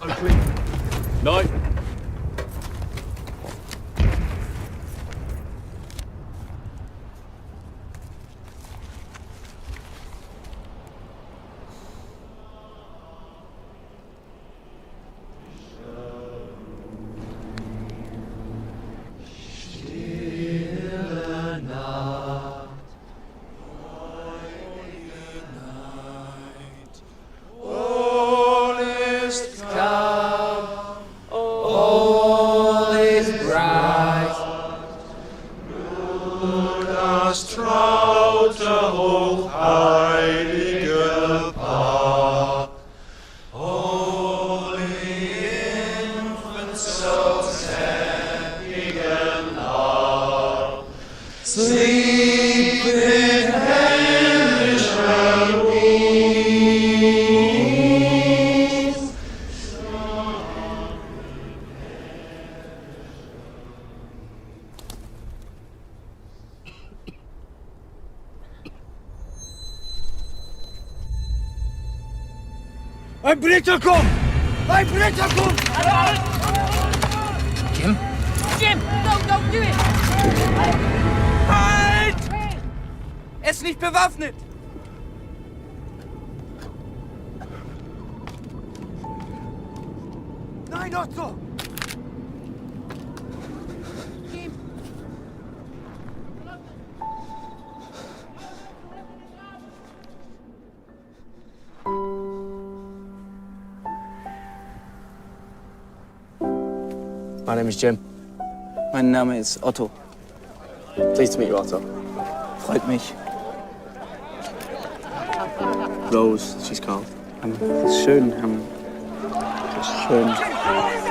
Nein. All Ein Britzer kommt! Ein Britzer kommt! Jim, don't, don't do it! Halt! Er ist nicht bewaffnet! Nein, Otto! My name is Jim. Mein Name ist Otto. Pleased to meet you, Otto. Freut mich. Rose, she's called. Ist schön. Ist schön.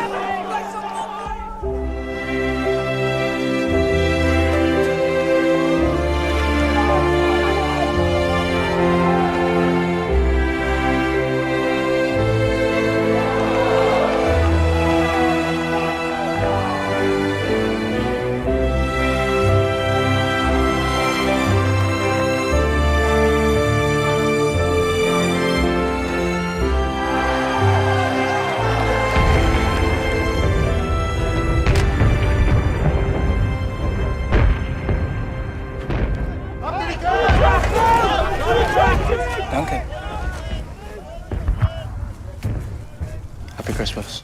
Christmas.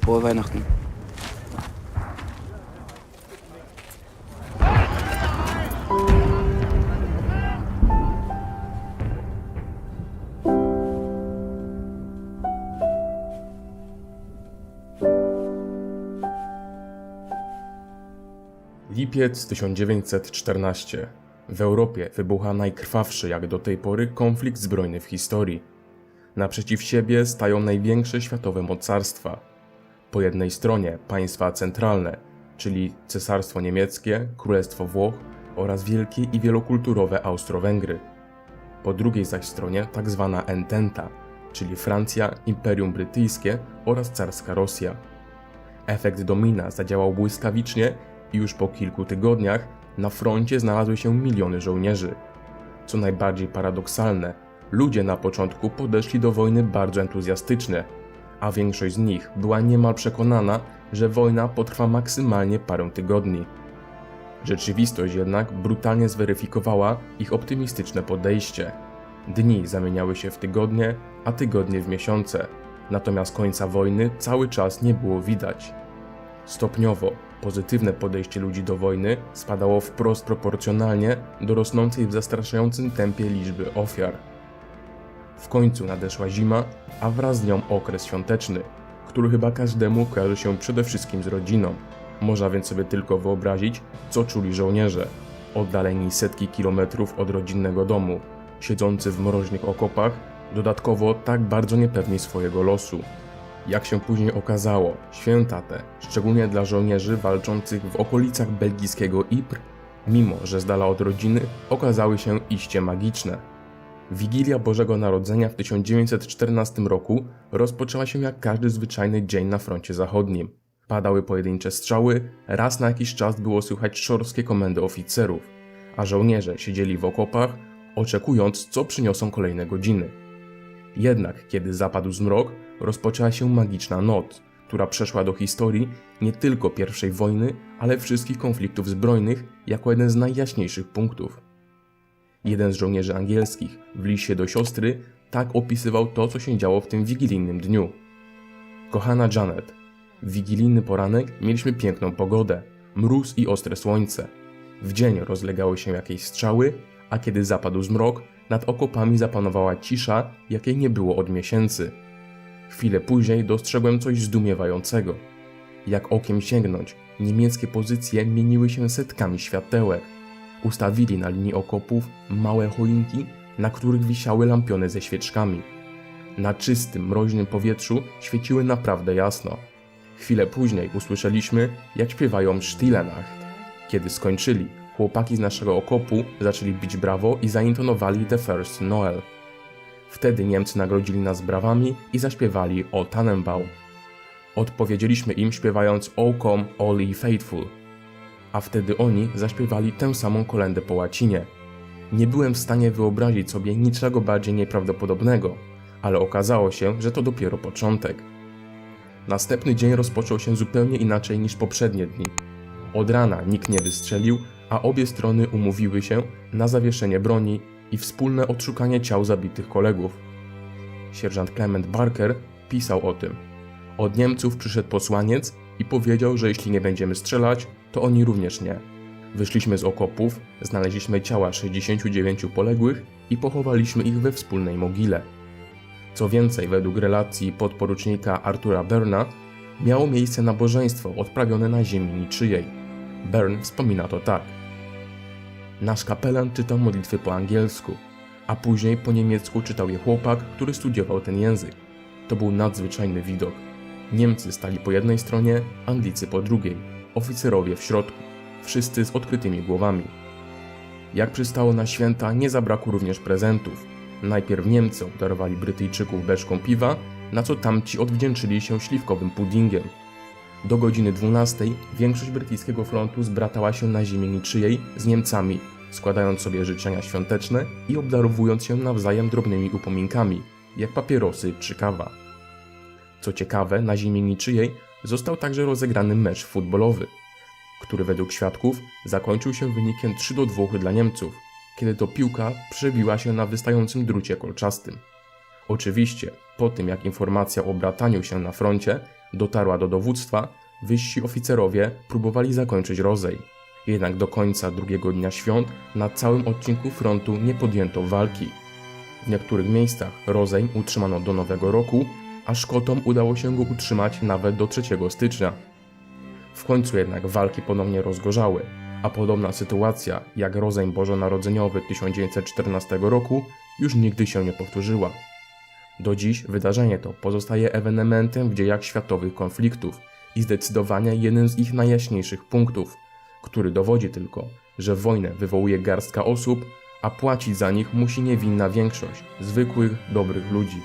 Frohe Weihnachten. Lipiec 1914. W Europie wybucha najkrwawszy jak do tej pory konflikt zbrojny w historii. Naprzeciw siebie stają największe światowe mocarstwa. Po jednej stronie państwa centralne, czyli Cesarstwo Niemieckie, Królestwo Włoch oraz wielkie i wielokulturowe Austro-Węgry. Po drugiej zaś stronie tak zwana Ententa, czyli Francja, Imperium Brytyjskie oraz carska Rosja. Efekt domina zadziałał błyskawicznie i już po kilku tygodniach na froncie znalazły się miliony żołnierzy. Co najbardziej paradoksalne, ludzie na początku podeszli do wojny bardzo entuzjastycznie, a większość z nich była niemal przekonana, że wojna potrwa maksymalnie parę tygodni. Rzeczywistość jednak brutalnie zweryfikowała ich optymistyczne podejście. Dni zamieniały się w tygodnie, a tygodnie w miesiące, natomiast końca wojny cały czas nie było widać. Stopniowo pozytywne podejście ludzi do wojny spadało wprost proporcjonalnie do rosnącej w zastraszającym tempie liczby ofiar. W końcu nadeszła zima, a wraz z nią okres świąteczny, który chyba każdemu kojarzy się przede wszystkim z rodziną. Można więc sobie tylko wyobrazić, co czuli żołnierze, oddaleni setki kilometrów od rodzinnego domu, siedzący w mroźnych okopach, dodatkowo tak bardzo niepewni swojego losu. Jak się później okazało, święta te, szczególnie dla żołnierzy walczących w okolicach belgijskiego Ypres, mimo że z dala od rodziny, okazały się iście magiczne. Wigilia Bożego Narodzenia w 1914 roku rozpoczęła się jak każdy zwyczajny dzień na froncie zachodnim. Padały pojedyncze strzały, raz na jakiś czas było słychać szorskie komendy oficerów, a żołnierze siedzieli w okopach, oczekując, co przyniosą kolejne godziny. Jednak, kiedy zapadł zmrok, rozpoczęła się magiczna noc, która przeszła do historii nie tylko I wojny, ale wszystkich konfliktów zbrojnych jako jeden z najjaśniejszych punktów. Jeden z żołnierzy angielskich w liście do siostry tak opisywał to, co się działo w tym wigilijnym dniu. Kochana Janet, w wigilijny poranek mieliśmy piękną pogodę, mróz i ostre słońce. W dzień rozlegały się jakieś strzały, a kiedy zapadł zmrok, nad okopami zapanowała cisza, jakiej nie było od miesięcy. Chwilę później dostrzegłem coś zdumiewającego. Jak okiem sięgnąć, niemieckie pozycje mieniły się setkami światełek. Ustawili na linii okopów małe choinki, na których wisiały lampiony ze świeczkami. Na czystym, mroźnym powietrzu świeciły naprawdę jasno. Chwilę później usłyszeliśmy, jak śpiewają Stille Nacht. Kiedy skończyli, chłopaki z naszego okopu zaczęli bić brawo i zaintonowali The First Noel. Wtedy Niemcy nagrodzili nas brawami i zaśpiewali O Tannenbaum. Odpowiedzieliśmy im śpiewając O Come All Ye Faithful. A wtedy oni zaśpiewali tę samą kolendę po łacinie. Nie byłem w stanie wyobrazić sobie niczego bardziej nieprawdopodobnego, ale okazało się, że to dopiero początek. Następny dzień rozpoczął się zupełnie inaczej niż poprzednie dni. Od rana nikt nie wystrzelił, a obie strony umówiły się na zawieszenie broni i wspólne odszukanie ciał zabitych kolegów. Sierżant Clement Barker pisał o tym. Od Niemców przyszedł posłaniec i powiedział, że jeśli nie będziemy strzelać, to oni również nie. Wyszliśmy z okopów, znaleźliśmy ciała 69 poległych i pochowaliśmy ich we wspólnej mogile. Co więcej, według relacji podporucznika Artura Berna, miało miejsce nabożeństwo odprawione na ziemi niczyjej. Bern wspomina to tak. Nasz kapelan czytał modlitwy po angielsku, a później po niemiecku czytał je chłopak, który studiował ten język. To był nadzwyczajny widok. Niemcy stali po jednej stronie, Anglicy po drugiej, oficerowie w środku, wszyscy z odkrytymi głowami. Jak przystało na święta, nie zabrakło również prezentów. Najpierw Niemcy obdarowali Brytyjczyków beczką piwa, na co tamci odwdzięczyli się śliwkowym puddingiem. Do godziny 12 większość brytyjskiego frontu zbratała się na ziemi niczyjej z Niemcami, składając sobie życzenia świąteczne i obdarowując się nawzajem drobnymi upominkami, jak papierosy czy kawa. Co ciekawe, na ziemi niczyjej został także rozegrany mecz futbolowy, który według świadków zakończył się wynikiem 3 do 2 dla Niemców, kiedy to piłka przebiła się na wystającym drucie kolczastym. Oczywiście, po tym jak informacja o brataniu się na froncie dotarła do dowództwa, wyżsi oficerowie próbowali zakończyć rozej. Jednak do końca drugiego dnia świąt na całym odcinku frontu nie podjęto walki. W niektórych miejscach rozejm utrzymano do nowego roku, a Szkotom udało się go utrzymać nawet do 3 stycznia. W końcu jednak walki ponownie rozgorzały, a podobna sytuacja jak rozejm bożonarodzeniowy 1914 roku już nigdy się nie powtórzyła. Do dziś wydarzenie to pozostaje ewenementem w dziejach światowych konfliktów i zdecydowanie jednym z ich najjaśniejszych punktów, który dowodzi tylko, że wojnę wywołuje garstka osób, a płacić za nich musi niewinna większość zwykłych, dobrych ludzi.